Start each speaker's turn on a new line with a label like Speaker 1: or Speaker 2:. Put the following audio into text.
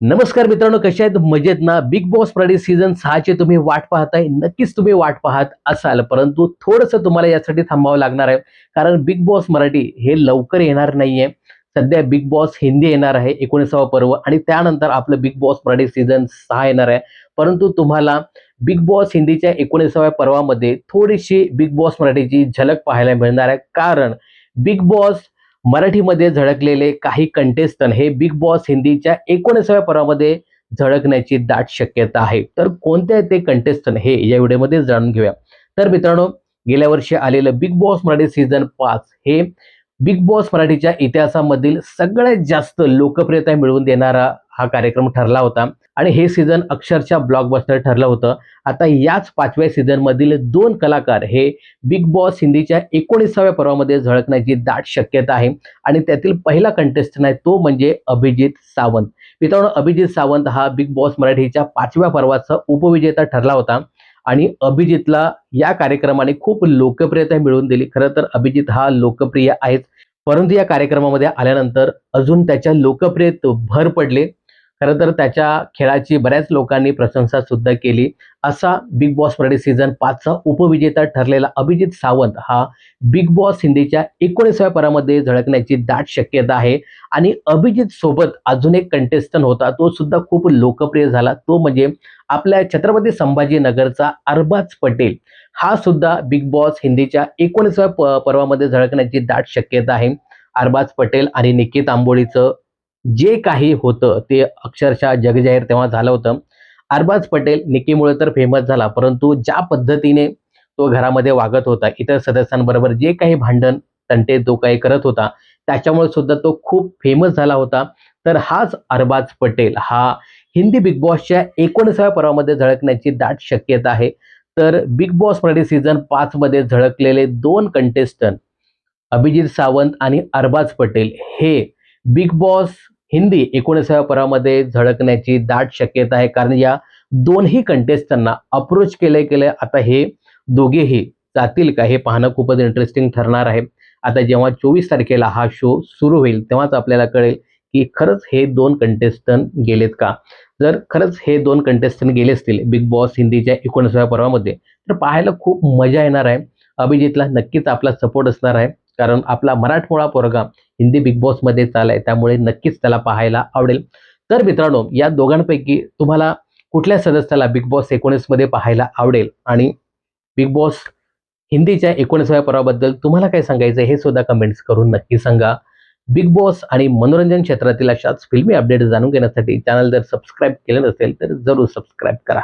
Speaker 1: नमस्कार मित्रांनो कशा आहेत? मजेत ना? बिग बॉस मराठी सीझन सहाची तुम्ही वाट पाहताय. नक्कीच तुम्ही वाट पाहत असाल परंतु थोडंसं तुम्हाला यासाठी थांबावं लागणार आहे. कारण बिग बॉस मराठी हे लवकर येणार नाहीये. सध्या बिग बॉस हिंदी येणार आहे एकोणीसावा पर्व आणि त्यानंतर आपलं बिग बॉस मराठी सीझन सहा येणार आहे. परंतु तुम्हाला बिग बॉस हिंदीच्या एकोणीसाव्या पर्वामध्ये थोडीशी बिग बॉस मराठीची झलक पाहायला मिळणार आहे. कारण बिग बॉस मराठीमध्ये झळकलेले काही कंटेस्टंट हे बिग बॉस हिंदीच्या एकोणीसाव्या पर्वामध्ये झळकण्याची दाट शक्यता आहे. तर कोणते ते कंटेस्टंट हे या व्हिडिओमध्ये जाणून घेऊया. तर मित्रांनो गेल्या वर्षी आलेलं बिग बॉस मराठी सीझन पाच हे बिग बॉस मराठीच्या इतिहासामधील सगळ्यात जास्त लोकप्रियता मिळवून देणारा हा कार्यक्रम ठरला होता. आणि हे सीझन अक्षरशः ब्लॉकबस्टर ठरलं होतं. आता याच पाचव्या सीझनमधील दोन कलाकार हे बिग बॉस हिंदीच्या एकोणीसाव्या पर्वामध्ये झळकण्याची दाट शक्यता आहे. आणि त्यातील पहिला कंटेस्टंट आहे तो म्हणजे अभिजित सावंत. मित्रांनो अभिजित सावंत हा बिग बॉस मराठीच्या पाचव्या पर्वाचा उपविजेता ठरला होता. आणि अभिजितला या कार्यक्रमाने खूप लोकप्रियता मिळवून दिली. खरं तर अभिजित हा लोकप्रिय आहेच. परंतु या कार्यक्रमामध्ये आल्यानंतर अजून त्याच्या लोकप्रियत भर पडले. खरं तर त्याच्या खेळाची बऱ्याच लोकांनी प्रशंसा सुद्धा केली. असा बिग बॉस मराठी सीझन पाचचा उपविजेता ठरलेला अभिजित सावंत हा बिग बॉस हिंदीच्या एकोणीसाव्या परामध्ये झळकण्याची दाट शक्यता आहे. आणि अभिजित सोबत अजून एक कंटेस्टंट होता तो सुद्धा खूप लोकप्रिय झाला. तो म्हणजे आपल्या छत्रपती संभाजीनगरचा अरबाज पटेल. हा सुद्धा बिग बॉस हिंदीच्या एकोणीसाव्या प पर्वामध्ये झळकण्याची दाट शक्यता आहे. अरबाज पटेल आणि निकित आंबोळीचं जे काही होतं ते अक्षरशः जगजाहीर तेव्हा झालं होतं. अरबाज पटेल निकीमुळे तर फेमस झाला परंतु ज्या पद्धतीने तो घरामध्ये वागत होता इतर सदस्यांबरोबर जे काही भांडण तंटे तो काही करत होता त्याच्यामुळे सुद्धा तो खूप फेमस झाला होता. तर हाच अरबाज पटेल. हा हिंदी बिग बॉसच्या एकोणीसाव्या पर्वामध्ये झळकण्याची दाट शक्यता आहे. तर बिग बॉस मराठी सीझन पाचमध्ये झळकलेले दोन कंटेस्टंट अभिजित सावंत आणि अरबाज पटेल हे बिग बॉस हिंदी एकोणीसाव्या पर्वामध्ये झळकण्याची दाट शक्यता आहे. कारण या दोन्ही कंटेस्टंटना अप्रोच केले केले. आता हे दोघेही जातील का हे पाहणं खूपच इंटरेस्टिंग ठरणार आहे. आता जेव्हा चोवीस तारखेला हा शो सुरू होईल तेव्हाच आपल्याला कळेल की खरंच हे दोन कंटेस्टंट गेलेत का? जर खरंच हे दोन कंटेस्टंट गेले असतील बिग बॉस हिंदीच्या एकोणीसाव्या पर्वामध्ये तर पाहायला खूप मजा येणार आहे. अभिजितला नक्कीच आपला सपोर्ट असणार आहे. कारण आपला मराठमोळा पोरगा हिंदी बिग बॉसमध्ये चालाय त्यामुळे नक्कीच त्याला पाहायला आवडेल. तर मित्रांनो या दोघांपैकी तुम्हाला कुठल्या सदस्याला बिग बॉस एकोणीसमध्ये पाहायला आवडेल? आणि बिग बॉस हिंदीच्या एकोणीसाव्या पर्वाबद्दल तुम्हाला काय सांगायचं हे सुद्धा कमेंट्स करून नक्की सांगा. बिग बॉस आणि मनोरंजन क्षेत्रातील अशाच फिल्मी अपडेट जाणून घेण्यासाठी चॅनल जर सबस्क्राईब केलं नसेल तर जरूर सबस्क्राईब करा.